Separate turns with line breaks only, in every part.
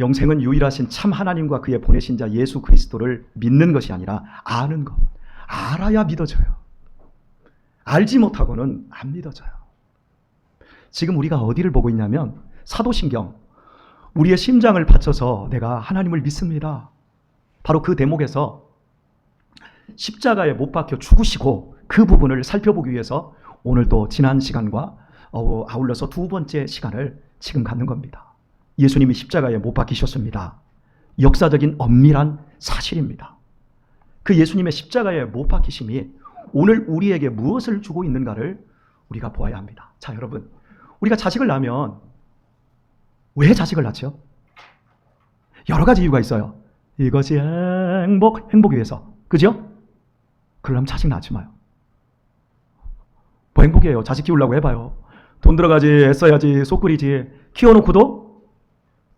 영생은 유일하신 참 하나님과 그의 보내신 자 예수 그리스도를 믿는 것이 아니라 아는 것. 알아야 믿어져요. 알지 못하고는 안 믿어져요. 지금 우리가 어디를 보고 있냐면 사도신경 우리의 심장을 바쳐서 내가 하나님을 믿습니다. 바로 그 대목에서 십자가에 못 박혀 죽으시고 그 부분을 살펴보기 위해서 오늘도 지난 시간과 어, 아울러서 두 번째 시간을 지금 갖는 겁니다. 예수님이 십자가에 못 박히셨습니다. 역사적인 엄밀한 사실입니다. 그 예수님의 십자가에 못 박히심이 오늘 우리에게 무엇을 주고 있는가를 우리가 보아야 합니다. 자, 여러분. 우리가 자식을 낳으면 왜 자식을 낳죠? 여러 가지 이유가 있어요. 이것이 행복, 행복이 위해서. 그죠? 그러려면 자식 낳지 마요. 뭐 행복이에요. 자식 키우려고 해봐요. 돈 들어가지, 애써야지, 속 끓이지. 키워놓고도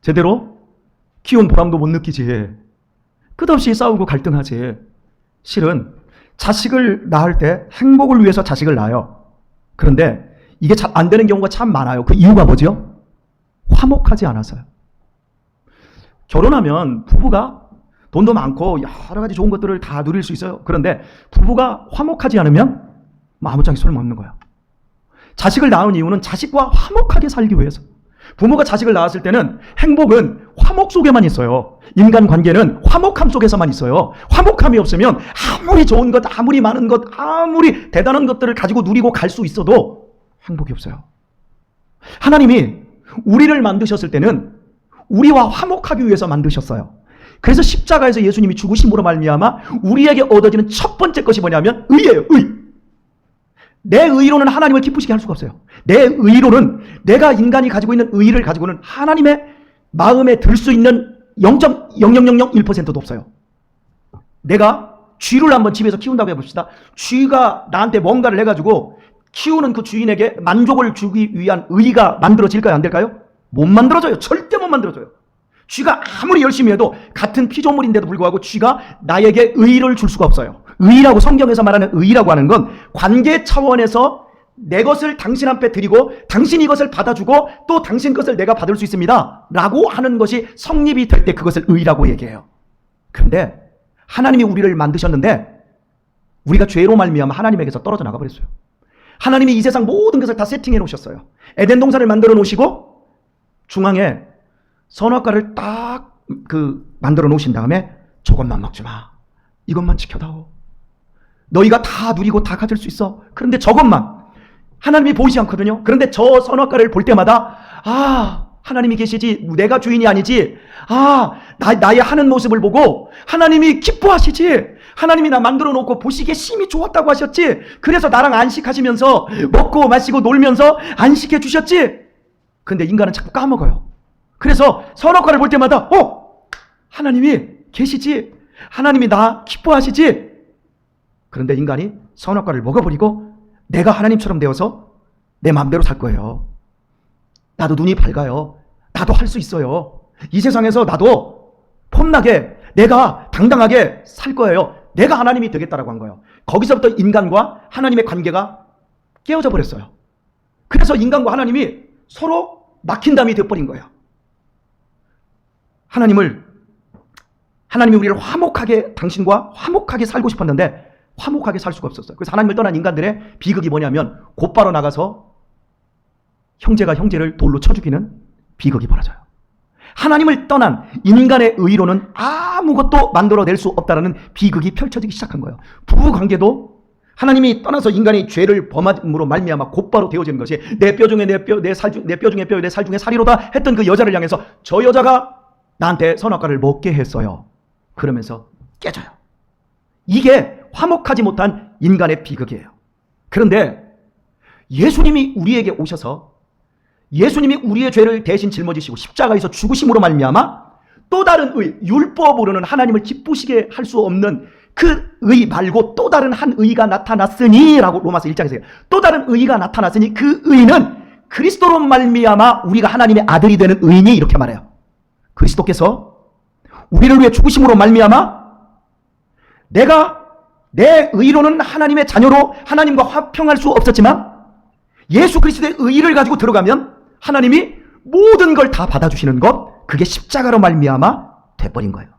제대로 키운 보람도 못 느끼지. 끝없이 싸우고 갈등하지. 실은 자식을 낳을 때 행복을 위해서 자식을 낳아요. 그런데 이게 잘 안 되는 경우가 참 많아요. 그 이유가 뭐죠? 화목하지 않아서요. 결혼하면 부부가 돈도 많고 여러 가지 좋은 것들을 다 누릴 수 있어요. 그런데 부부가 화목하지 않으면 뭐 아무짝에 소용없는 거예요. 자식을 낳은 이유는 자식과 화목하게 살기 위해서. 부모가 자식을 낳았을 때는 행복은 화목 속에만 있어요. 인간 관계는 화목함 속에서만 있어요. 화목함이 없으면 아무리 좋은 것, 아무리 많은 것, 아무리 대단한 것들을 가지고 누리고 갈 수 있어도 행복이 없어요. 하나님이 우리를 만드셨을 때는 우리와 화목하기 위해서 만드셨어요. 그래서 십자가에서 예수님이 죽으심으로 말미암아 우리에게 얻어지는 첫 번째 것이 뭐냐면 의예요. 의. 내 의로는 하나님을 기쁘시게 할 수가 없어요. 내 의로는 내가 인간이 가지고 있는 의를 가지고는 하나님의 마음에 들 수 있는 0.00001%도 없어요. 내가 쥐를 한번 집에서 키운다고 해봅시다. 쥐가 나한테 뭔가를 해가지고 키우는 그 주인에게 만족을 주기 위한 의가 만들어질까요? 안 될까요? 못 만들어져요. 절대 못 만들어져요. 쥐가 아무리 열심히 해도 같은 피조물인데도 불구하고 쥐가 나에게 의를 줄 수가 없어요. 의라고 성경에서 말하는 의라고 하는 건 관계 차원에서 내 것을 당신 앞에 드리고 당신 이것을 받아주고 또 당신 것을 내가 받을 수 있습니다. 라고 하는 것이 성립이 될 때 그것을 의라고 얘기해요. 그런데 하나님이 우리를 만드셨는데 우리가 죄로 말미암아 하나님에게서 떨어져 나가 버렸어요. 하나님이 이 세상 모든 것을 다 세팅해 놓으셨어요. 에덴 동산을 만들어 놓으시고 중앙에 선악과를 딱 그 만들어 놓으신 다음에 저것만 먹지 마. 이것만 지켜다오. 너희가 다 누리고 다 가질 수 있어. 그런데 저것만 하나님이 보이지 않거든요. 그런데 저 선악과를 볼 때마다 아 하나님이 계시지 내가 주인이 아니지. 아 나, 나의 하는 모습을 보고 하나님이 기뻐하시지. 하나님이 나 만들어 놓고 보시기에 심히 좋았다고 하셨지. 그래서 나랑 안식하시면서 먹고 마시고 놀면서 안식해 주셨지. 근데 인간은 자꾸 까먹어요. 그래서 선악과를 볼 때마다 어 하나님이 계시지. 하나님이 나 기뻐하시지. 그런데 인간이 선악과를 먹어버리고 내가 하나님처럼 되어서 내 마음대로 살 거예요. 나도 눈이 밝아요. 나도 할 수 있어요. 이 세상에서 나도 폼나게 내가 당당하게 살 거예요. 내가 하나님이 되겠다라고 한 거예요. 거기서부터 인간과 하나님의 관계가 깨어져 버렸어요. 그래서 인간과 하나님이 서로 막힌 담이 되어버린 거예요. 하나님을 하나님이 우리를 화목하게 당신과 화목하게 살고 싶었는데 화목하게 살 수가 없었어요. 그래서 하나님을 떠난 인간들의 비극이 뭐냐면 곧바로 나가서 형제가 형제를 돌로 쳐 죽이는 비극이 벌어져요. 하나님을 떠난 인간의 의로는 아무것도 만들어낼 수 없다라는 비극이 펼쳐지기 시작한 거예요. 부부 관계도 하나님이 떠나서 인간이 죄를 범함으로 말미암아 곧바로 되어지는 것이 내 뼈 중에 내 뼈, 내 살 중, 내 뼈 중에 뼈, 내 살 중에 살이로다 했던 그 여자를 향해서 저 여자가 나한테 선악과를 먹게 했어요. 그러면서 깨져요. 이게 화목하지 못한 인간의 비극이에요. 그런데 예수님이 우리에게 오셔서 예수님이 우리의 죄를 대신 짊어지시고 십자가에서 죽으심으로 말미암아 또 다른 의, 율법으로는 하나님을 기쁘시게 할 수 없는 그 의 말고 또 다른 한 의가 나타났으니 라고 로마서 1장에서 해요. 또 다른 의가 나타났으니 그 의는 그리스도로 말미암아 우리가 하나님의 아들이 되는 의니 이렇게 말해요. 그리스도께서 우리를 위해 죽으심으로 말미암아 내가 내 의로는 하나님의 자녀로 하나님과 화평할 수 없었지만 예수 그리스도의 의를 가지고 들어가면 하나님이 모든 걸 다 받아주시는 것 그게 십자가로 말미암아 돼버린 거예요.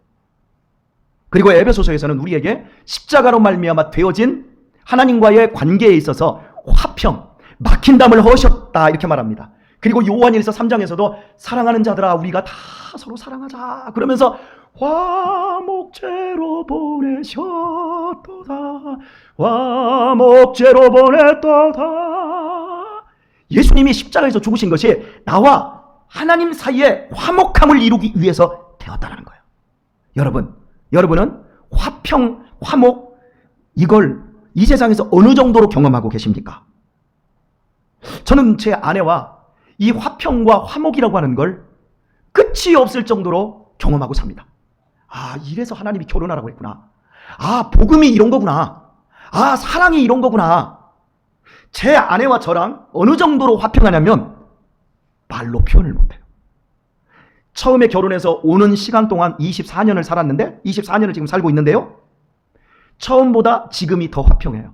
그리고 에베소서에서는 우리에게 십자가로 말미암아 되어진 하나님과의 관계에 있어서 화평, 막힌 담을 허셨다 이렇게 말합니다. 그리고 요한일서 3장에서도 사랑하는 자들아 우리가 다 서로 사랑하자 그러면서 화목제로 보내셨도다 화목제로 보냈도다 예수님이 십자가에서 죽으신 것이 나와 하나님 사이에 화목함을 이루기 위해서 되었다는 거예요. 여러분, 여러분은 화평, 화목 이걸 이 세상에서 어느 정도로 경험하고 계십니까? 저는 제 아내와 이 화평과 화목이라고 하는 걸 끝이 없을 정도로 경험하고 삽니다. 아, 이래서 하나님이 결혼하라고 했구나. 아, 복음이 이런 거구나. 아, 사랑이 이런 거구나. 제 아내와 저랑 어느 정도로 화평하냐면 말로 표현을 못해요. 처음에 결혼해서 오는 시간 동안 24년을 살았는데 24년을 지금 살고 있는데요. 처음보다 지금이 더 화평해요.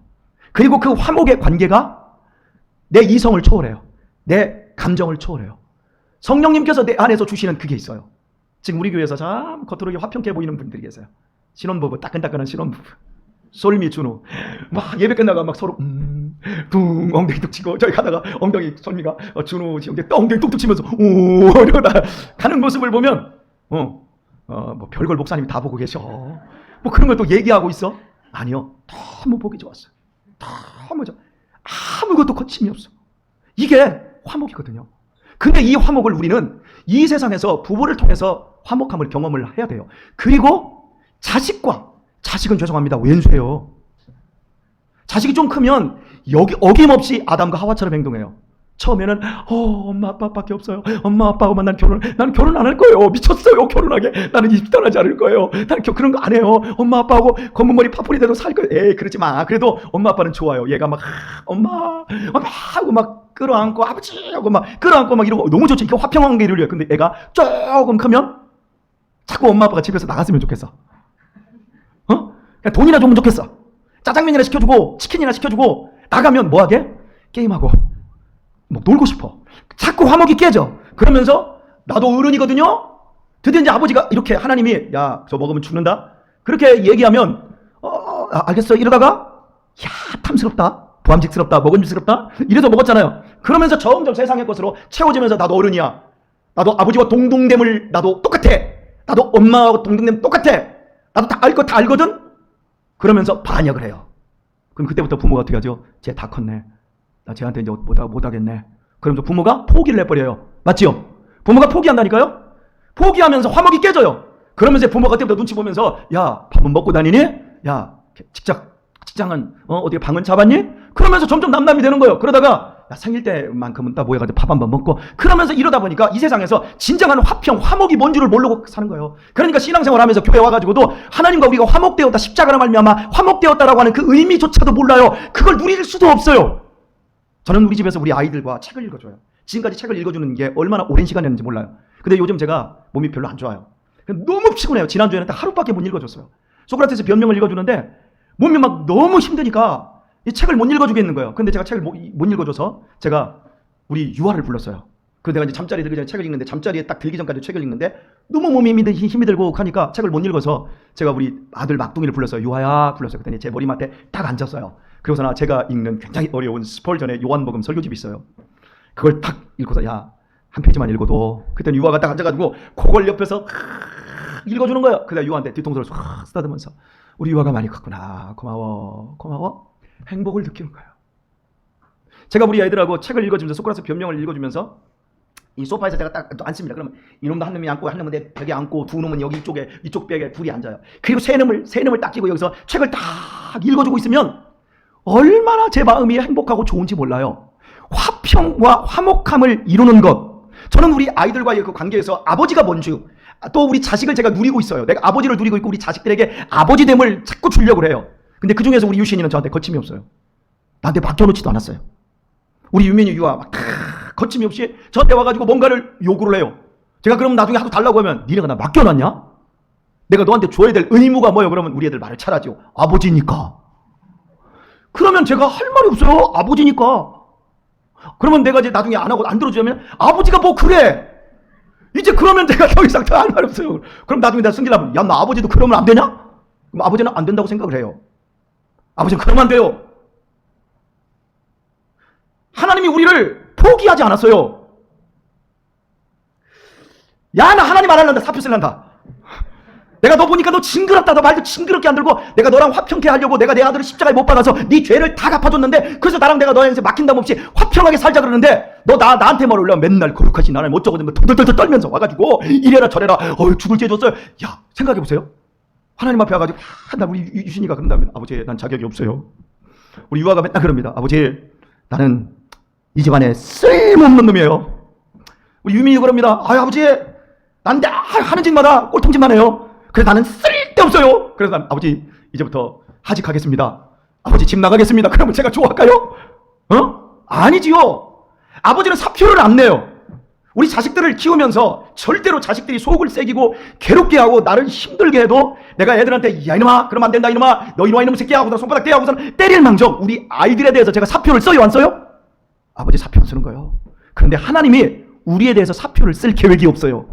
그리고 그 화목의 관계가 내 이성을 초월해요. 내 감정을 초월해요. 성령님께서 내 안에서 주시는 그게 있어요. 지금 우리 교회에서 참 겉으로 화평해 보이는 분들이 계세요. 신혼부부, 따끈따끈한 신혼부부. 솔미 준호. 막 예배 끝나가 막 서로, 음, 둥, 엉덩이 뚝 치고, 저기 가다가 엉덩이 솔미가 어, 준호 지 엉덩이, 엉덩이 뚝뚝 치면서, 오, 이러다 가는 모습을 보면, 어, 어, 뭐 별걸 목사님이 다 보고 계셔. 뭐 그런 것도 얘기하고 있어? 아니요. 너무 보기 좋았어요. 너무 좋아. 아무것도 거침이 없어. 이게 화목이거든요. 근데 이 화목을 우리는 이 세상에서 부부를 통해서 화목함을 경험을 해야 돼요. 그리고 자식과 자식은 죄송합니다. 왼수예요. 자식이 좀 크면 여기 어김없이 아담과 하와처럼 행동해요. 처음에는 어 엄마 아빠밖에 없어요. 엄마 아빠하고 만 난 결혼 나는 결혼 안 할 거예요. 미쳤어요 결혼하게. 나는 떠나지 않을 거예요. 나는 겨- 그런 거 안 해요. 엄마 아빠하고 검은 머리 파뿌리 대로 살 거예요. 에이 그러지 마. 그래도 엄마 아빠는 좋아요. 얘가 막 아, 엄마 엄마 하고 막 끌어안고 아버지 하고 막 끌어안고 막 이러고 너무 좋죠. 이게 화평한 게 이루려. 근데 애가 조금 크면 자꾸 엄마 아빠가 집에서 나갔으면 좋겠어. 어? 돈이나 주면 좋겠어. 짜장면이나 시켜주고 치킨이나 시켜주고 나가면 뭐하게? 게임하고 뭐 놀고 싶어. 자꾸 화목이 깨져. 그러면서 나도 어른이거든요. 드디어 이제 아버지가 이렇게 하나님이 야 저 먹으면 죽는다. 그렇게 얘기하면 어 아, 알겠어 이러다가 야 탐스럽다. 부함직스럽다. 먹음직스럽다. 이래서 먹었잖아요. 그러면서 점점 세상의 것으로 채워지면서 나도 어른이야. 나도 아버지와 동등됨을 나도 똑같아. 나도 엄마하고 동등됨 똑같아. 나도 다 알거 다 알거든. 그러면서 반역을 해요. 그럼 그때부터 부모가 어떻게 하죠? 쟤 다 컸네. 나 쟤한테 이제 못, 하- 못 하겠네. 그러면서 부모가 포기를 해버려요. 맞지요? 부모가 포기한다니까요? 포기하면서 화목이 깨져요. 그러면서 부모가 그때부터 눈치 보면서 야 밥은 먹고 다니니? 야 직장 직장은 어, 어떻게 방은 잡았니? 그러면서 점점 남남이 되는 거예요. 그러다가 야, 생일 때만큼은 딱 모여가지고 밥 한번 먹고 그러면서 이러다 보니까 이 세상에서 진정한 화평, 화목이 뭔 줄을 모르고 사는 거예요. 그러니까 신앙생활 하면서 교회 와가지고도 하나님과 우리가 화목되었다, 십자가로 말미암아 화목되었다라고 하는 그 의미조차도 몰라요. 그걸 누릴 수도 없어요. 저는 우리 집에서 우리 아이들과 책을 읽어줘요. 지금까지 책을 읽어주는 게 얼마나 오랜 시간이었는지 몰라요. 근데 요즘 제가 몸이 별로 안 좋아요. 너무 피곤해요. 지난주에는 딱 하루밖에 못 읽어줬어요. 소크라테스 변명을 읽어주는데 몸이 막 너무 힘드니까 이 책을 못 읽어주겠는 거예요. 근데 제가 책을 못, 못 읽어줘서 제가 우리 유아를 불렀어요. 그 내가 이제 잠자리 들기 전에 책을 읽는데 잠자리에 딱 들기 전까지 책을 읽는데 너무 몸이 힘이, 들- 힘이 들고 하니까 책을 못 읽어서 제가 우리 아들 막둥이를 불렀어요. 유아야 불렀어요. 그랬더니 제 머리맡에 딱 앉았어요. 그러고서 나 제가 읽는 굉장히 어려운 스펄전의 요한복음 설교집이 있어요. 그걸 딱 읽고서 야 한 페이지만 읽어도 그때는 유아가 딱 앉아가지고 그걸 옆에서 읽어주는 거예요. 그다 유아한테 뒤통수를 싹 쓰다듬으면서 우리 유아가 많이 컸구나 고마워 고마워 행복을 느끼는 거예요. 제가 우리 아이들하고 책을 읽어주면서 소크라스 변명을 읽어주면서 이 소파에서 제가 딱 앉습니다. 그러면 이놈도 한 놈이 앉고 한 놈은 내 벽에 앉고 두 놈은 여기 이쪽에 이쪽 벽에 둘이 앉아요. 그리고 세 놈을 세 놈을 딱 끼고 여기서 책을 딱 읽어주고 있으면 얼마나 제 마음이 행복하고 좋은지 몰라요. 화평과 화목함을 이루는 것. 저는 우리 아이들과의 그 관계에서 아버지가 뭔지 또 우리 자식을 제가 누리고 있어요. 내가 아버지를 누리고 있고 우리 자식들에게 아버지됨을 자꾸 주려고 해요. 근데 그 중에서 우리 유신이는 저한테 거침이 없어요. 나한테 맡겨놓지도 않았어요. 우리 유민이 유아 막다 거침이 없이 저한테 와가지고 뭔가를 요구를 해요. 제가 그럼 나중에 하도 달라고 하면 니네가 나 맡겨놨냐? 내가 너한테 줘야 될 의무가 뭐예요? 그러면 우리 애들 말을 잘하죠. 아버지니까. 그러면 제가 할 말이 없어요. 아버지니까. 그러면 내가 이제 나중에 안 하고 안 들어주면 아버지가 뭐 그래. 이제 그러면 내가 더 이상 더 할 말 없어요. 그럼 나중에 내가 승질나면 야, 너 아버지도 그러면 안 되냐? 그럼 아버지는 안 된다고 생각을 해요. 아버지는 그러면 안 돼요. 하나님이 우리를 포기하지 않았어요. 야, 나 하나님 안 할란다. 사표 쓸란다. 내가 너 보니까 너 징그럽다. 너 말도 징그럽게 안 들고 내가 너랑 화평케 하려고 내가 내 아들을 십자가에 못 박아서 네 죄를 다 갚아줬는데 그래서 나랑 내가 너한테 막힌담 없이 화평하게 살자 그러는데 너 나, 나한테 말 올려 맨날 거룩하신 하나님 어쩌고 저쩌고 덜덜덜 떨면서 와가지고 이래라 저래라 어휴 죽을 죄 줬어요. 야 생각해보세요. 하나님 앞에 와가지고 아, 나 우리 유- 유신이가 그런다면 아버지 난 자격이 없어요. 우리 유아가 맨날 그럽니다. 아버지 나는 이 집안에 쓸모없는 놈이에요. 우리 유민이 그럽니다. 아유 아버지 난 다- 하는 짓마다 꼴통짓만 해요. 그래서 나는 쓸데없어요. 그래서 난 아버지 이제부터 하직하겠습니다. 아버지 집 나가겠습니다. 그러면 제가 좋아할까요? 어? 아니지요. 아버지는 사표를 안 내요. 우리 자식들을 키우면서 절대로 자식들이 속을 새기고 괴롭게 하고 나를 힘들게 해도 내가 애들한테 야 이놈아 그러면 안 된다 이놈아 너 이놈아 이놈 새끼야 하고서 손바닥 떼야 하고서 때릴 망정 우리 아이들에 대해서 제가 사표를 써요 안 써요? 아버지 사표 안 쓰는 거예요. 그런데 하나님이 우리에 대해서 사표를 쓸 계획이 없어요.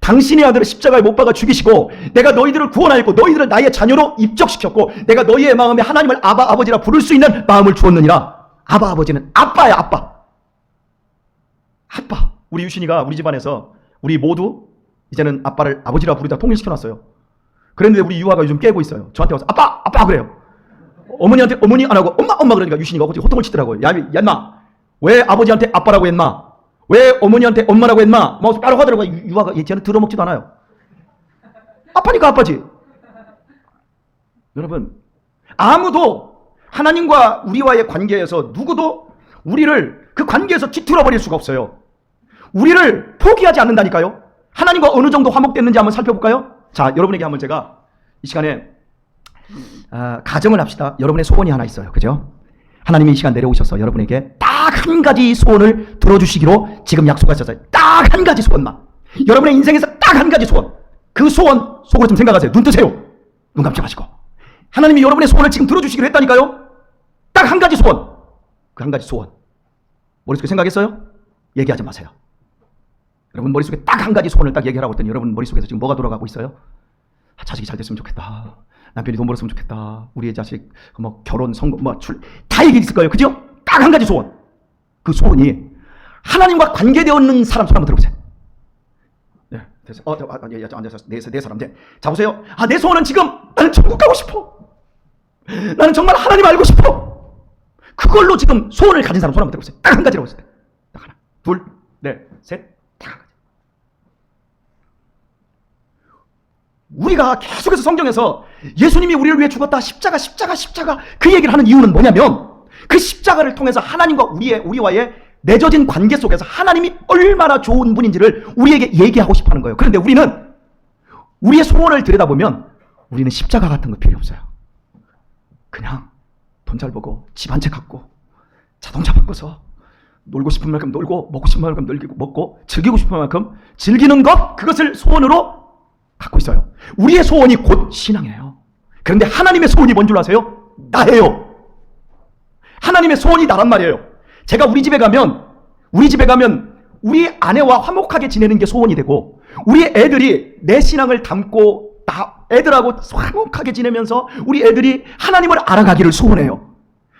당신의 아들을 십자가에 못 박아 죽이시고 내가 너희들을 구원하였고 너희들을 나의 자녀로 입적시켰고 내가 너희의 마음에 하나님을 아바 아버지라 부를 수 있는 마음을 주었느니라. 아바 아버지는 아빠야 아빠. 아빠. 우리 유신이가 우리 집안에서 우리 모두 이제는 아빠를 아버지라 부르다 통일시켜놨어요. 그랬는데 우리 유아가 요즘 깨고 있어요. 저한테 와서 아빠 아빠 그래요. 어머니한테 어머니 안 하고 엄마 엄마 그러니까 유신이가 어디 호통을 치더라고요. 야, 야 인마 왜 아버지한테 아빠라고 했마? 왜 어머니한테 엄마라고 했마? 뭐 따로 하더라고요. 유- 유아가 얘 쟤는 들어먹지도 않아요. 아빠니까 아빠지. 여러분 아무도 하나님과 우리와의 관계에서 누구도 우리를 그 관계에서 뒤틀어 버릴 수가 없어요. 우리를 포기하지 않는다니까요. 하나님과 어느 정도 화목됐는지 한번 살펴볼까요? 자, 여러분에게 한번 제가 이 시간에 아, 가정을 합시다. 여러분의 소원이 하나 있어요. 그죠? 하나님이 이 시간 내려오셔서 여러분에게 딱 한 가지 소원을 들어주시기로 지금 약속하셨어요. 딱 한 가지 소원만. 여러분의 인생에서 딱 한 가지 소원. 그 소원 속으로 좀 생각하세요. 눈 뜨세요. 눈 감지 마시고. 하나님이 여러분의 소원을 지금 들어주시기로 했다니까요. 딱 한 가지 소원. 그 한 가지 소원. 머릿속에 생각했어요? 얘기하지 마세요. 여러분 머릿속에 딱 한 가지 소원을 딱 얘기하라고 했더니 여러분 머릿속에서 지금 뭐가 돌아가고 있어요? 아, 자식이 잘 됐으면 좋겠다. 남편이 돈 벌었으면 좋겠다. 우리의 자식 뭐 결혼 성공 뭐출다 얘기 있을 거예요. 그죠? 딱 한 가지 소원. 그 소원이 하나님과 관계되어 있는 사람 손 한번 들어보세요. 네, 됐어요. 어, 저, 아, 예, 예, 저 앉아서 네, 네 사람 돼. 자 보세요. 아, 내 소원은 지금 나는 천국 가고 싶어. 나는 정말 하나님 알고 싶어. 그걸로 지금 소원을 가진 사람 손 한번 들어보세요. 딱 한 가지라고 했어요. 딱 하나, 둘, 넷, 셋, 가지. 우리가 계속해서 성경에서 예수님이 우리를 위해 죽었다 십자가 십자가 십자가 그 얘기를 하는 이유는 뭐냐면 그 십자가를 통해서 하나님과 우리의 우리와의 맺어진 관계 속에서 하나님이 얼마나 좋은 분인지를 우리에게 얘기하고 싶어 하는 거예요. 그런데 우리는 우리의 소원을 들여다보면 우리는 십자가 같은 거 필요 없어요. 그냥 돈 잘 벌고 집 한 채 갖고 자동차 바꿔서 놀고 싶은 만큼 놀고 먹고 싶은 만큼 놀고 먹고 즐기고 싶은 만큼 즐기는 것 그것을 소원으로 갖고 있어요. 우리의 소원이 곧 신앙이에요. 그런데 하나님의 소원이 뭔 줄 아세요? 나예요. 하나님의 소원이 나란 말이에요. 제가 우리 집에 가면 우리 집에 가면 우리 아내와 화목하게 지내는 게 소원이 되고 우리 애들이 내 신앙을 담고 나 애들하고 화목하게 지내면서 우리 애들이 하나님을 알아가기를 소원해요.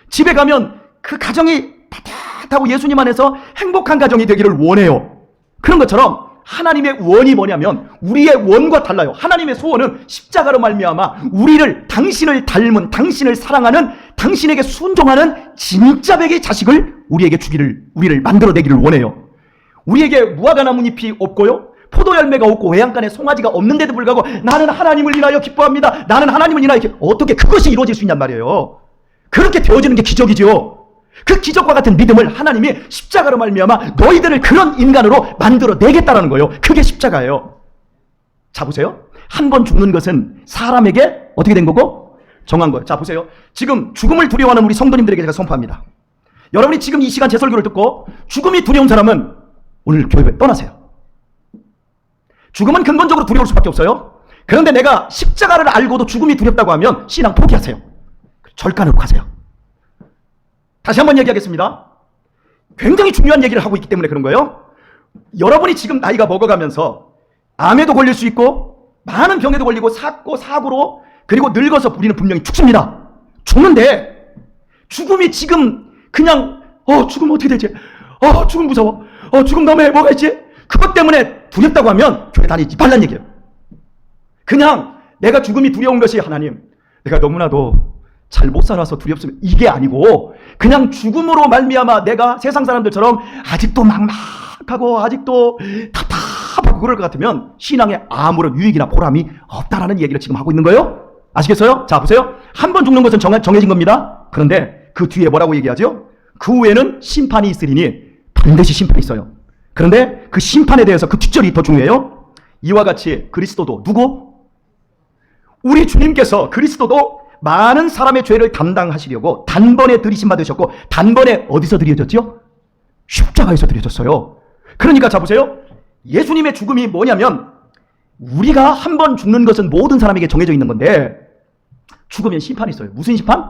집에 가면 그 가정이 따뜻 하고 예수님 안에서 행복한 가정이 되기를 원해요. 그런 것처럼 하나님의 원이 뭐냐면 우리의 원과 달라요. 하나님의 소원은 십자가로 말미암아 우리를 당신을 닮은 당신을 사랑하는 당신에게 순종하는 진짜 백의 자식을 우리에게 주기를 우리를 만들어 내기를 원해요. 우리에게 무화과 나뭇잎이 없고요. 포도 열매가 없고 외양간에 송아지가 없는데도 불구하고 나는 하나님을 인하여 기뻐합니다. 나는 하나님을 인하여 기... 어떻게 그것이 이루어질 수 있냔 말이에요. 그렇게 되어지는 게 기적이죠. 그 기적과 같은 믿음을 하나님이 십자가로 말미암아 너희들을 그런 인간으로 만들어 내겠다라는 거예요. 그게 십자가예요. 자 보세요. 한 번 죽는 것은 사람에게 어떻게 된 거고 정한 거예요. 자 보세요. 지금 죽음을 두려워하는 우리 성도님들에게 제가 선포합니다. 여러분이 지금 이 시간 제 설교를 듣고 죽음이 두려운 사람은 오늘 교회 떠나세요. 죽음은 근본적으로 두려울 수밖에 없어요. 그런데 내가 십자가를 알고도 죽음이 두렵다고 하면 신앙 포기하세요. 절간으로 가세요. 다시 한번 얘기하겠습니다. 굉장히 중요한 얘기를 하고 있기 때문에 그런 거예요. 여러분이 지금 나이가 먹어가면서 암에도 걸릴 수 있고 많은 병에도 걸리고 사고 사고로 그리고 늙어서 우리는 분명히 죽습니다. 죽는데 죽음이 지금 그냥 어 죽음 어떻게 되지? 어 죽음 무서워. 어 죽음 다음에 뭐가 있지? 그것 때문에 두렵다고 하면 교회 다니지 말란 얘기예요. 그냥 내가 죽음이 두려운 것이 하나님 내가 너무나도 잘 못 살아서 두렵으면 이게 아니고 그냥 죽음으로 말미암아 내가 세상 사람들처럼 아직도 막막하고 아직도 답답하고 그럴 것 같으면 신앙에 아무런 유익이나 보람이 없다라는 얘기를 지금 하고 있는 거예요. 아시겠어요? 자 보세요. 한 번 죽는 것은 정해, 정해진 겁니다. 그런데 그 뒤에 뭐라고 얘기하죠? 그 후에는 심판이 있으리니 반드시 심판이 있어요. 그런데 그 심판에 대해서 그 뒷절이 더 중요해요. 이와 같이 그리스도도 누구? 우리 주님께서 그리스도도 많은 사람의 죄를 담당하시려고 단번에 들이심 받으셨고 단번에 어디서 드려졌죠? 십자가에서 드려졌어요. 그러니까 자 보세요. 예수님의 죽음이 뭐냐면 우리가 한 번 죽는 것은 모든 사람에게 정해져 있는 건데 죽으면 심판이 있어요. 무슨 심판?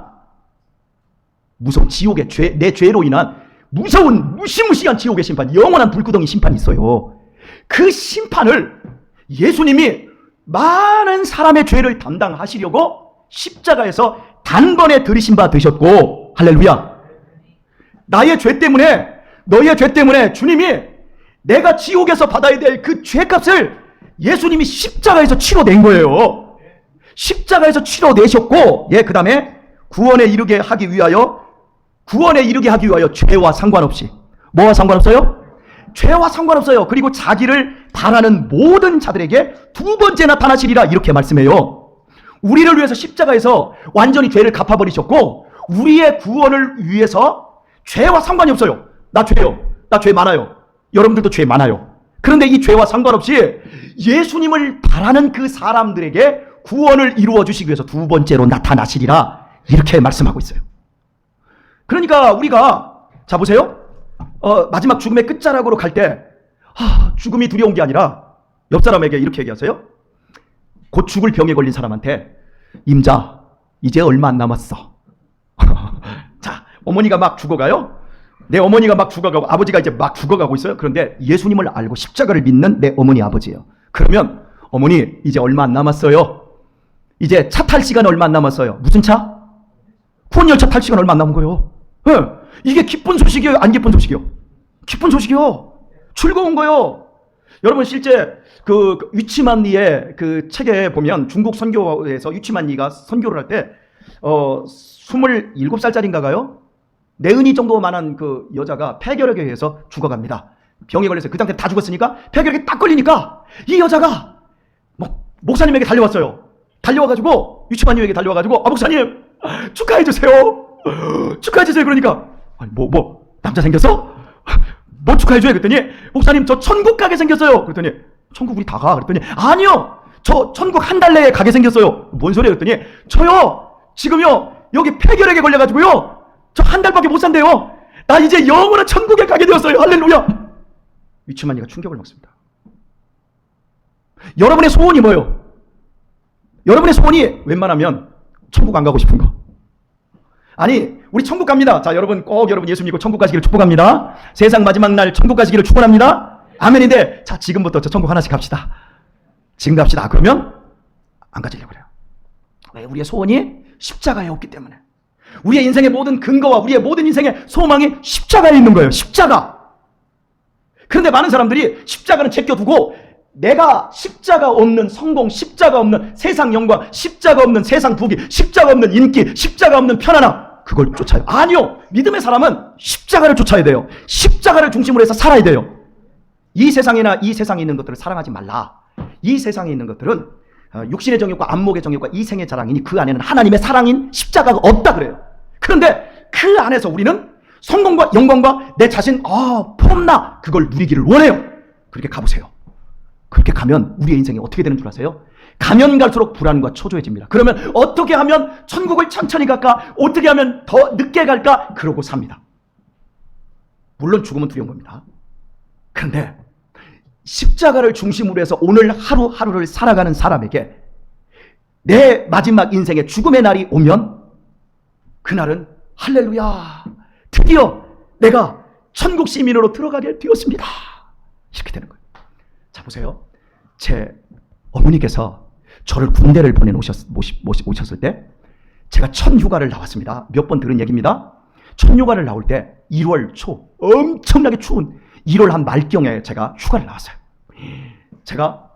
무서운 지옥의 죄, 내 죄로 인한 무서운 무시무시한 지옥의 심판, 영원한 불구덩이 심판이 있어요. 그 심판을 예수님이 많은 사람의 죄를 담당하시려고 십자가에서 단번에 들이신 바 되셨고, 할렐루야. 나의 죄 때문에, 너의 죄 때문에 주님이 내가 지옥에서 받아야 될 그 죄값을 예수님이 십자가에서 치러낸 거예요. 십자가에서 치러내셨고, 예, 그 다음에 구원에 이르게 하기 위하여, 구원에 이르게 하기 위하여 죄와 상관없이, 뭐와 상관없어요? 죄와 상관없어요. 그리고 자기를 바라는 모든 자들에게 두 번째 나타나시리라 이렇게 말씀해요. 우리를 위해서 십자가에서 완전히 죄를 갚아버리셨고 우리의 구원을 위해서 죄와 상관이 없어요. 나 죄요. 나 죄 많아요. 여러분들도 죄 많아요. 그런데 이 죄와 상관없이 예수님을 바라는 그 사람들에게 구원을 이루어 주시기 위해서 두 번째로 나타나시리라 이렇게 말씀하고 있어요. 그러니까 우리가 자 보세요. 어, 마지막 죽음의 끝자락으로 갈 때, 아, 죽음이 두려운 게 아니라 옆 사람에게 이렇게 얘기하세요. 곧 죽을 병에 걸린 사람한테, 임자, 이제 얼마 안 남았어. 자, 어머니가 막 죽어가요. 내 어머니가 막 죽어가고 아버지가 이제 막 죽어가고 있어요. 그런데 예수님을 알고 십자가를 믿는 내 어머니 아버지예요. 그러면 어머니 이제 얼마 안 남았어요. 이제 차 탈 시간 얼마 안 남았어요. 무슨 차? 후원열차 탈 시간 얼마 안 남은 거예요. 예. 이게 기쁜 소식이에요? 안 기쁜 소식이요? 기쁜 소식이요. 즐거운 거요. 여러분 실제 그 위치만리의 그 책에 보면 중국 선교에서 위치만리가 선교를 할 때 어 27살짜리인가가요? 내은이 정도만한 그 여자가 폐결핵에 의해서 죽어갑니다. 병에 걸려서 그 당시에 다 죽었으니까 폐결핵이 딱 걸리니까 이 여자가 뭐 목사님에게 달려왔어요. 달려와가지고 유치만님에게 달려와가지고 아 목사님 축하해 주세요. 축하해 주세요. 그러니까 아니 뭐뭐 남자 생겼어? 뭐 축하해 줘야 그랬더니 목사님 저 천국 가게 생겼어요. 그랬더니 천국 우리 다 가. 그랬더니 아니요. 저 천국 한 달 내에 가게 생겼어요. 뭔 소리야 그랬더니 저요. 지금요. 여기 폐결핵에 걸려 가지고요. 저 한 달밖에 못 산대요. 나 이제 영원한 천국에 가게 되었어요. 할렐루야. 위치만이가 충격을 먹습니다. 여러분의 소원이 뭐예요? 여러분의 소원이 웬만하면 천국 안 가고 싶은 거. 아니, 우리 천국 갑니다. 자, 여러분 꼭 여러분 예수 믿고 천국 가시기를 축복합니다. 세상 마지막 날 천국 가시기를 축원합니다. 아멘인데, 자, 지금부터 저 천국 하나씩 갑시다. 지금 갑시다. 그러면 안 가지려고 그래요. 왜? 우리의 소원이 십자가에 없기 때문에. 우리의 인생의 모든 근거와 우리의 모든 인생의 소망이 십자가에 있는 거예요. 십자가. 그런데 많은 사람들이 십자가는 제껴두고 내가 십자가 없는 성공, 십자가 없는 세상 영광, 십자가 없는 세상 부귀, 십자가 없는 인기, 십자가 없는 편안함, 그걸 쫓아요. 아니요. 믿음의 사람은 십자가를 쫓아야 돼요. 십자가를 중심으로 해서 살아야 돼요. 이 세상이나 이 세상에 있는 것들을 사랑하지 말라. 이 세상에 있는 것들은 어, 육신의 정욕과 안목의 정욕과 이생의 자랑이니 그 안에는 하나님의 사랑인 십자가가 없다 그래요. 그런데 그 안에서 우리는 성공과 영광과 내 자신, 아, 폼나, 그걸 누리기를 원해요. 그렇게 가보세요. 그렇게 가면 우리의 인생이 어떻게 되는 줄 아세요? 가면 갈수록 불안과 초조해집니다. 그러면 어떻게 하면 천국을 천천히 갈까? 어떻게 하면 더 늦게 갈까? 그러고 삽니다. 물론 죽음은 두려운 겁니다. 그런데 십자가를 중심으로 해서 오늘 하루하루를 살아가는 사람에게 내 마지막 인생의 죽음의 날이 오면 그날은 할렐루야. 드디어 내가 천국 시민으로 들어가게 되었습니다. 이렇게 되는 거예요. 자 보세요. 제 어머니께서 저를 군대를 보내 오셨을 때 제가 첫 휴가를 나왔습니다. 몇 번 들은 얘기입니다. 첫 휴가를 나올 때 1월 초 엄청나게 추운 1월 한 말경에 제가 휴가를 나왔어요. 제가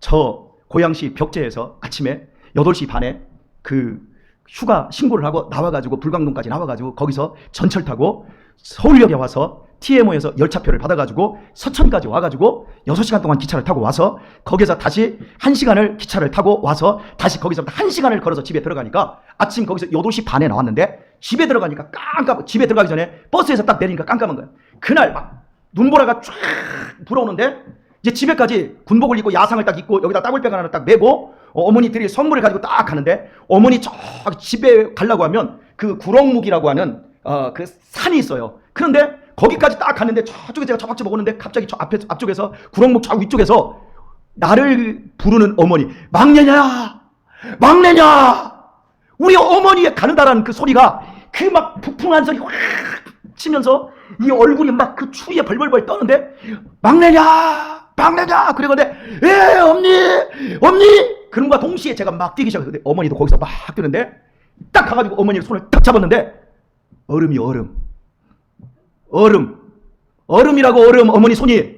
저 고양시 벽제에서 아침에 8시 반에 그 휴가 신고를 하고 나와가지고 불광동까지 나와가지고 거기서 전철 타고 서울역에 와서 TMO에서 열차표를 받아가지고 서천까지 와가지고 6시간 동안 기차를 타고 와서 거기서 다시 1시간을 기차를 타고 와서 다시 거기서 1시간을 걸어서 집에 들어가니까 아침 거기서 8시 반에 나왔는데 집에 들어가니까 깜깜 집에 들어가기 전에 버스에서 딱 내리니까 깜깜한 거예요. 그날 막 눈보라가 쫙 불어오는데 이제 집에까지 군복을 입고 야상을 딱 입고 여기다 따블백 하나 딱 메고 어, 어머니들이 선물을 가지고 딱 가는데 어머니 저 집에 가려고 하면 그 구렁묵이라고 하는 어, 그 산이 있어요. 그런데 거기까지 딱 갔는데 저쪽에 제가 저박집 오는데 갑자기 저 앞에 앞쪽에서 구렁묵 저 위쪽에서 나를 부르는 어머니 막내냐 막내냐 우리 어머니에 가는다라는 그 소리가 그막 북풍한 소리 확 치면서 이 얼굴이 막 그 추위에 벌벌벌 떠는데 막내냐? 막내냐? 그러는데 예 엄니! 엄니! 그런과 동시에 제가 막 뛰기 시작했는데 어머니도 거기서 막 뛰는데 딱 가가지고 어머니 손을 딱 잡았는데 얼음이 얼음. 얼음. 얼음이라고 얼음 어머니 손이.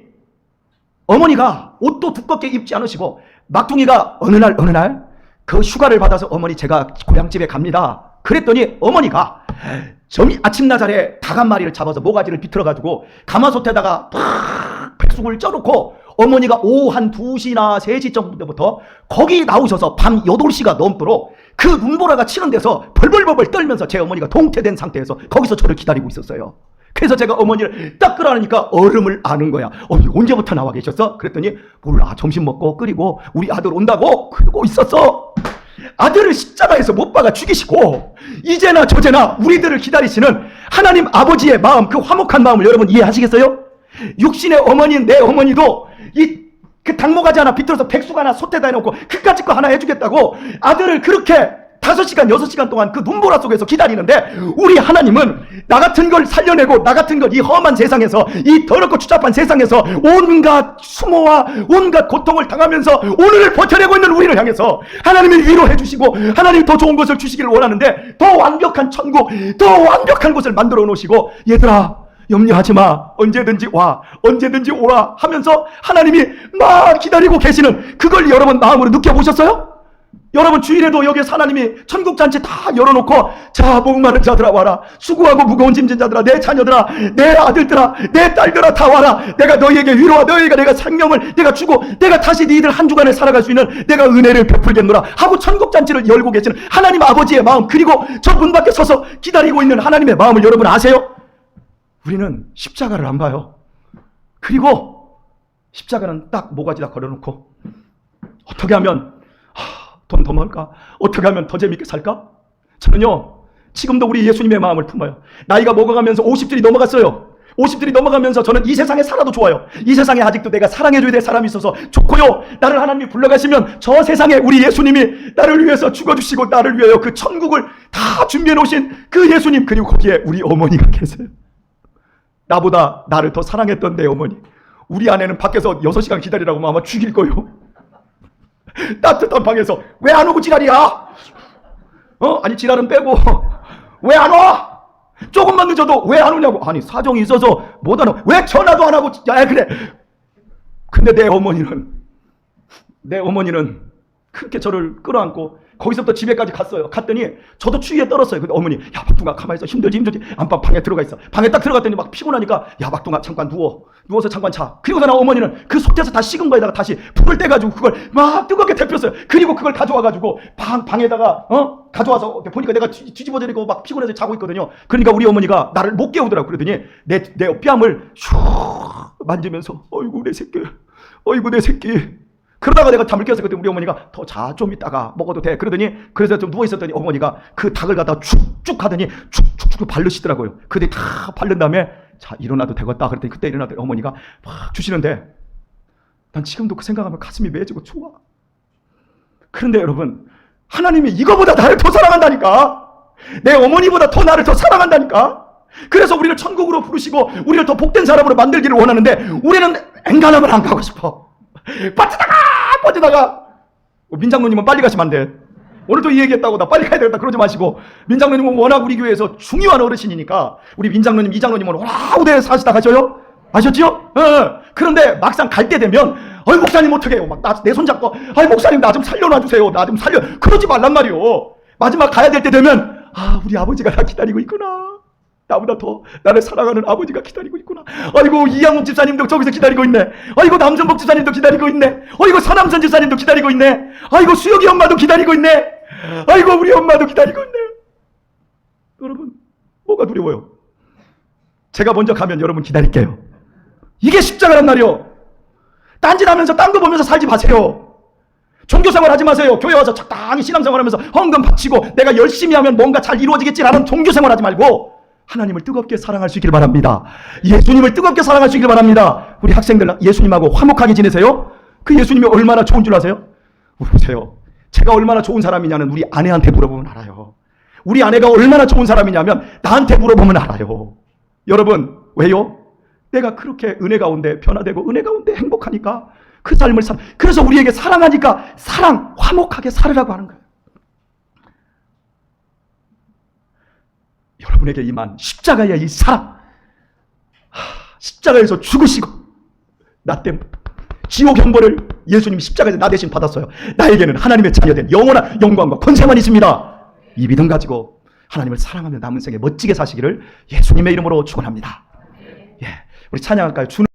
어머니가 옷도 두껍게 입지 않으시고 막둥이가 어느 날 어느 날 그 휴가를 받아서 어머니 제가 고향집에 갑니다. 그랬더니 어머니가 점이 아침 나절에 닭한 마리를 잡아서 모가지를 비틀어 가지고 가마솥에다가 팍 백숙을 쪄놓고 어머니가 오후 한 2시나 3시 정도부터 거기 나오셔서 밤 8시가 넘도록 그 눈보라가 치는 데서 벌벌벌벌 떨면서 제 어머니가 동태된 상태에서 거기서 저를 기다리고 있었어요. 그래서 제가 어머니를 딱 끌어안으니까 얼음을 아는 거야. 어머니 언제부터 나와 계셨어? 그랬더니 몰라 점심 먹고 끓이고 우리 아들 온다고 그러고 있었어. 아들을 십자가에서 못 박아 죽이시고 이제나 저제나 우리들을 기다리시는 하나님 아버지의 마음 그 화목한 마음을 여러분 이해하시겠어요? 육신의 어머니인 내 어머니도 이그 닭모가지 하나 비틀어서 백숙 하나 솥에다 해놓고 그까짓 거 하나 해주겠다고 아들을 그렇게 다섯 시간 여섯 시간 동안 그 눈보라 속에서 기다리는데 우리 하나님은 나 같은 걸 살려내고 나 같은 걸 이 험한 세상에서 이 더럽고 추잡한 세상에서 온갖 수모와 온갖 고통을 당하면서 오늘을 버텨내고 있는 우리를 향해서 하나님이 위로해 주시고 하나님 더 좋은 것을 주시기를 원하는데 더 완벽한 천국 더 완벽한 곳을 만들어 놓으시고 얘들아 염려하지 마. 언제든지 와. 언제든지 오라. 하면서 하나님이 막 기다리고 계시는 그걸 여러분 마음으로 느껴보셨어요? 여러분 주일에도 여기 하나님이 천국 잔치 다 열어놓고 자 목마른 자들아 와라 수고하고 무거운 짐진 자들아 내 자녀들아 내 아들들아 내 딸들아 다 와라 내가 너희에게 위로와 너희가 내가 생명을 내가 주고 내가 다시 너희들 한 주간을 살아갈 수 있는 내가 은혜를 베풀겠노라 하고 천국 잔치를 열고 계시는 하나님 아버지의 마음 그리고 저 문 밖에 서서 기다리고 있는 하나님의 마음을 여러분 아세요? 우리는 십자가를 안 봐요. 그리고 십자가는 딱 모가지다 걸어놓고 어떻게 하면 돈 더 벌까? 어떻게 하면 더 재밌게 살까? 저는요 지금도 우리 예수님의 마음을 품어요. 나이가 먹어가면서 50들이 넘어갔어요. 50들이 넘어가면서 저는 이 세상에 살아도 좋아요. 이 세상에 아직도 내가 사랑해줘야 될 사람이 있어서 좋고요. 나를 하나님이 불러가시면 저 세상에 우리 예수님이 나를 위해서 죽어주시고 나를 위하여 그 천국을 다 준비해 놓으신 그 예수님 그리고 거기에 우리 어머니가 계세요. 나보다 나를 더 사랑했던 내 어머니. 우리 아내는 밖에서 6시간 기다리라고 아마 죽일 거요. 따뜻한 방에서 왜 안 오고 지랄이야? 어? 아니 지랄은 빼고 왜 안 와? 조금만 늦어도 왜 안 오냐고. 아니 사정이 있어서 못 안 와. 왜 전화도 안 하고 야 그래. 근데 내 어머니는 내 어머니는 그렇게 저를 끌어안고 거기서부터 집에까지 갔어요. 갔더니 저도 추위에 떨었어요. 근데 어머니, 야 박둥아 가만히 있어 힘들지 힘들지. 안방 방에 들어가 있어. 방에 딱 들어갔더니 막 피곤하니까 야 박둥아 잠깐 누워. 누워서 잠깐 자. 그리고 나 어머니는 그 속에서 다 식은 거에다가 다시 불을 떼가지고 그걸 막 뜨겁게 데폈어요. 그리고 그걸 가져와가지고 방 방에다가 어 가져와서 보니까 내가 뒤- 뒤집어지고 막 피곤해서 자고 있거든요. 그러니까 우리 어머니가 나를 못 깨우더라고. 그러더니 내 내 뺨을 슉 만지면서 어이구 내 새끼, 어이구 내 새끼. 그러다가 내가 잠을 깼을 때 우리 어머니가 더 자 좀 있다가 먹어도 돼. 그러더니 그래서 좀 누워 있었더니 어머니가 그 닭을 갖다 쭉쭉 하더니 쭉쭉쭉 바르시더라고요. 그때 다 바른 다음에 자 일어나도 되겠다. 그랬더니 그때 일어나더니 어머니가 막 주시는데 난 지금도 그 생각하면 가슴이 매지고 좋아. 그런데 여러분 하나님이 이거보다 나를 더 사랑한다니까? 내 어머니보다 더 나를 더 사랑한다니까? 그래서 우리를 천국으로 부르시고 우리를 더 복된 사람으로 만들기를 원하는데 우리는 엔간하면 안 가고 싶어. 빠지다가! 빠지다가! 민장로님은 빨리 가시면 안 돼. 오늘도 이 얘기했다고 나 빨리 가야 되겠다 그러지 마시고. 민장로님은 워낙 우리 교회에서 중요한 어르신이니까 우리 민장로님 이장로님은 오라우대 사시다 가셔요? 아셨지요? 어, 어. 그런데 막상 갈 때 되면 어이 목사님 어떻게 해요? 막 내 손 잡고 아이 목사님 나 좀 살려놔 주세요. 나 좀 살려. 그러지 말란 말이요 마지막 가야 될 때 되면 아 우리 아버지가 나 기다리고 있구나 나보다 더 나를 사랑하는 아버지가 기다리고 있구나. 아이고 이양훈 집사님도 저기서 기다리고 있네. 아이고 남선복 집사님도 기다리고 있네. 아이고 서남선 집사님도 기다리고 있네. 아이고 수혁이 엄마도 기다리고 있네. 아이고 우리 엄마도 기다리고 있네. 여러분 뭐가 두려워요? 제가 먼저 가면 여러분 기다릴게요. 이게 십자가란 말이요. 딴짓하면서 딴 거 보면서 살지 마세요. 종교생활 하지 마세요. 교회 와서 적당히 신앙생활 하면서 헌금 바치고 내가 열심히 하면 뭔가 잘 이루어지겠지라는 종교생활 하지 말고 하나님을 뜨겁게 사랑할 수 있길 바랍니다. 예수님을 뜨겁게 사랑할 수 있길 바랍니다. 우리 학생들 예수님하고 화목하게 지내세요. 그 예수님이 얼마나 좋은 줄 아세요? 보세요. 제가 얼마나 좋은 사람이냐는 우리 아내한테 물어보면 알아요. 우리 아내가 얼마나 좋은 사람이냐면 나한테 물어보면 알아요. 여러분, 왜요? 내가 그렇게 은혜 가운데 변화되고 은혜 가운데 행복하니까 그 삶을 살. 그래서 우리에게 사랑하니까 사랑, 화목하게 살으라고 하는 거예요. 여러분에게 임한 십자가의 이 사랑. 하, 십자가에서 죽으시고 나 때문에 지옥 형벌을 예수님이 십자가에서 나 대신 받았어요. 나에게는 하나님의 자녀된 영원한 영광과 권세만 있습니다. 이 믿음 가지고 하나님을 사랑하며 남은 생에 멋지게 사시기를 예수님의 이름으로 축원합니다. 예, 우리 찬양할까요? 주는